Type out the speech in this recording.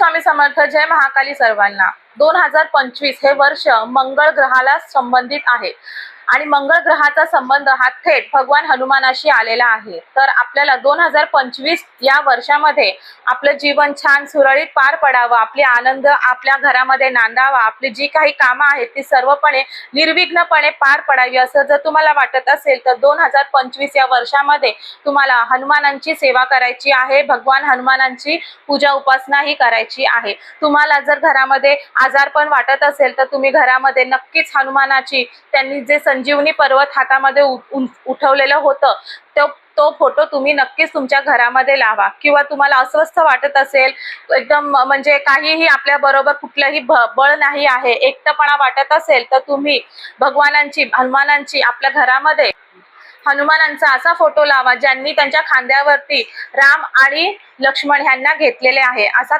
स्वामी समर्थ. जय महाकाली सर्वांना. दोन हजार पंचवीस हे वर्ष मंगळ ग्रहाला संबंधित आहे. आणि मंगळ ग्रहाचा संबंध हा थेट भगवान हनुमानाशी आलेला आहे. तर आपल्याला दोन हजार पंचवीस या वर्षामध्ये आपलं जीवन छान सुरळीत पार पडावं आपले आनंद आपल्या घरामध्ये नांदावा आपली जी काही कामं आहेत ती सर्वपणे निर्विघ्नपणे पार पडावी असं जर तुम्हाला वाटत असेल तर दोन हजार पंचवीस या वर्षामध्ये तुम्हाला हनुमानांची सेवा करायची आहे भगवान हनुमानांची पूजा उपासना ही करायची आहे. तुम्हाला जर घरामध्ये आजारपण वाटत असेल तर तुम्ही घरामध्ये नक्कीच हनुमानाची त्यांनी जे संजीवनी पर्वत हातामध्ये उठवलेलं होतं तो तो फोटो तुम्ही नक्कीच तुमच्या घरामध्ये लावा. किंवा तुम्हाला अस्वस्थ वाटत असेल एकदम म्हणजे काहीही आपल्या बरोबर कुठलंही बळ नाही आहे एकटपणा वाटत असेल तर तुम्ही भगवानांची हनुमानांची आपल्या घरामध्ये हनुमानांचा असा फोटो लावा ज्यांनी त्यांच्या खांद्यावरती राम आणि लक्ष्मण ह्यांना घेतलेले आहे. असा